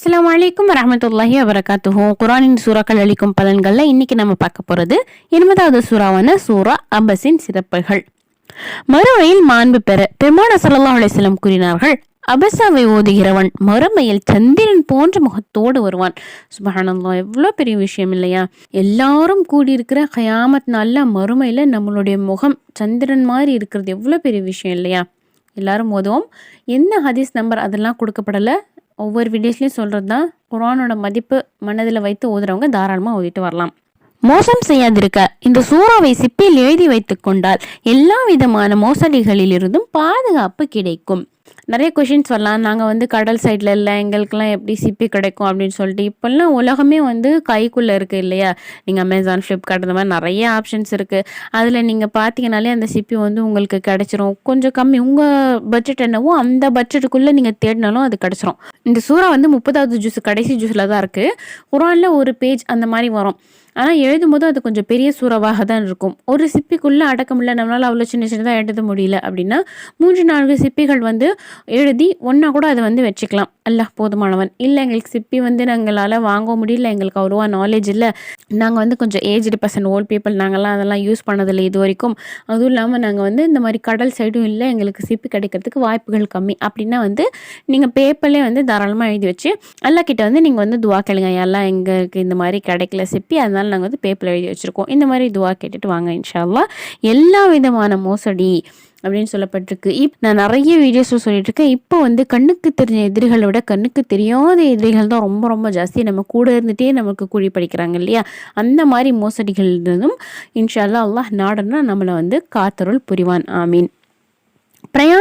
அஸ்லாம் வலைக்கம் வரமத்துல்லாஹி வரகாத்துஹும் குரானின் சூறாக்கள் அளிக்கும் பலன்களில் இன்னைக்கு நம்ம பார்க்க போகிறது எண்பதாவது சூறாவான சூரா அபஸின் சிறப்புகள். மறுமையில் மாண்பு பெற பெருமான சல்லா அலைஹி கூறினார்கள் அபசாவை ஓதுகிறவன் மறுமையில் சந்திரன் போன்ற முகத்தோடு வருவான். சுபஹானல்லாஹ் எவ்வளோ பெரிய விஷயம் இல்லையா? எல்லாரும் கூடியிருக்கிற ஹயாமத் நாள்ல மறுமையில் நம்மளுடைய முகம் சந்திரன் மாதிரி இருக்கிறது எவ்வளோ பெரிய விஷயம் இல்லையா? எல்லாரும் ஓதுவோம். என்ன ஹதீஸ் நம்பர் அதெல்லாம் கொடுக்கப்படலை? ஒவ்வொரு வீடியோஸ்லையும் சொல்கிறது தான் குரானோட மதிப்பு மனதில் வைத்து ஓதுறவங்க தாராளமாக ஓதிட்டு வரலாம். மோசம் செய்யாதிருக்க இந்த சூறாவை சிப்பில் எழுதி வைத்துக் கொண்டால் எல்லா விதமான மோசடிகளிலிருந்தும் பாதுகாப்பு கிடைக்கும். நிறைய கொஷின்ஸ் வரலாம். நாங்கள் வந்து கடல் சைடில் இல்லை எங்களுக்கெல்லாம் எப்படி சிப்பி கிடைக்கும் அப்படின்னு சொல்லிட்டு இப்போல்லாம் உலகமே வந்து கைக்குள்ளே இருக்குது இல்லையா? நீங்கள் அமேசான் ஃப்ளிப்கார்ட் இந்த மாதிரி நிறைய ஆப்ஷன்ஸ் இருக்குது அதில் நீங்கள் பார்த்தீங்கனாலே அந்த சிப்பி வந்து உங்களுக்கு கிடைச்சிரும். கொஞ்சம் கம்மி உங்கள் பட்ஜெட் என்னவோ அந்த பட்ஜெட்டுக்குள்ளே நீங்கள் தேடினாலும் அது கிடச்சிரும். இந்த சூறா வந்து முப்பதாவது ஜூஸ் கடைசி ஜூஸில் தான் இருக்குது குரானில் ஒரு பேஜ் அந்த மாதிரி வரும். ஆனால் எழுதும் போது அது கொஞ்சம் பெரிய சூறாவாக தான் இருக்கும். ஒரு சிப்பிக்குள்ளே அடக்க முடியல நம்மளால் அவ்வளோ சின்ன சின்னதாக எழுத முடியல அப்படின்னா மூன்று நான்கு சிப்பிகள் வந்து எழுதி ஒன்றா கூட அதை வந்து வச்சுக்கலாம். அல்ல போதுமானவன். இல்லை எங்களுக்கு சிப்பி வந்து நாங்களால் வாங்க முடியல எங்களுக்கு அவ்வளோவா நாலேஜ் இல்லை. நாங்கள் வந்து கொஞ்சம் ஏஜ்டு பர்சன் ஓல்ட் பீப்புள் நாங்கள்லாம் அதெல்லாம் யூஸ் பண்ணதில்லை இது வரைக்கும். அதுவும் இல்லாமல் நாங்கள் வந்து இந்த மாதிரி கடல் சைடும் இல்லை எங்களுக்கு சிப்பி கிடைக்கிறதுக்கு வாய்ப்புகள் கம்மி. அப்படின்னா வந்து நீங்கள் பேப்பர்லேயே வந்து தாராளமாக எழுதி வச்சு அல்லா கிட்ட வந்து நீங்கள் வந்து துவா கேளுங்க எல்லாம் எங்களுக்கு இந்த மாதிரி கிடைக்கல சிப்பி அதனால் நாங்கள் வந்து பேப்பரில் எழுதி வச்சுருக்கோம். இந்த மாதிரி துவா கேட்டுட்டு வாங்க இன்ஷால்லா எல்லா விதமான மோசடி அப்படின்னு சொல்லப்பட்டிருக்கு. இப் நான் நிறைய வீடியோஸில் சொல்லிட்டு இருக்கேன். இப்போ வந்து கண்ணுக்கு தெரிஞ்ச எதிரிகளை விட கண்ணுக்கு தெரியாத எதிரிகள் தான் ரொம்ப ரொம்ப ஜாஸ்தி. நம்ம கூட இருந்துகிட்டே நமக்கு கூலி படிக்கிறாங்க இல்லையா? அந்த மாதிரி மோசடிகள் இருந்தும் இன்ஷால்லா அல்லாஹ் அல்லாஹ் நாடனா நம்மளை வந்து காத்தருள் புரிவான். ஆமீன்.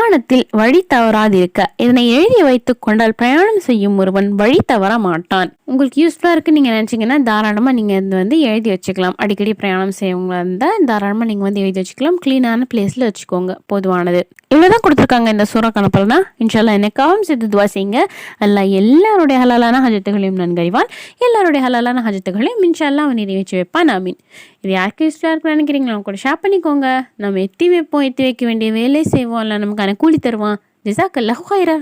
பிரயாணத்தில் வழி தவறாதிருக்க இதனை எழுதி வைத்துக் கொண்டால் பிரயாணம் செய்யும் ஒருவன் வழி தவற மாட்டான். உங்களுக்கு யூஸ்ஃபுல்லாக இருக்கு நீங்கள் நினச்சிங்கன்னா தாராளமாக நீங்கள் இது வந்து எழுதி வச்சுக்கலாம். அடிக்கடி பிரயாணம் செய்யவங்களா இருந்தால் தாராளமாக நீங்கள் வந்து எழுதி வச்சுக்கலாம். க்ளீனான பிளேஸில் வச்சுக்கோங்க பொதுவானது. இவ்வளோதான் கொடுத்துருக்காங்க இந்த சூறா கணப்பல்னா. இன்ஷால்லா எனக்காகவும் சேர்த்து துவா செய்யுங்க. அல்ல எல்லாருடைய ஹலாலான ஹஜத்துகளையும் நன்கறிவான். எல்லாருடைய ஹலாலான ஹஜத்துகளையும் இன்ஷால்லா அவன் நிறைவேற்றி வைப்பான். ஆமீன். இது யாருக்கு யூஸ்ஃபுல்லாக இருக்குன்னு நினைக்கிறீங்களா அவங்க கூட ஷேர் பண்ணிக்கோங்க. நம்ம எத்தி வைப்போம் எத்தி வைக்க வேண்டிய வேலை செய்வோம். இல்லை நமக்கு கூலி தருவான். ஜிசாக் அல்லாஹ் ஹைரா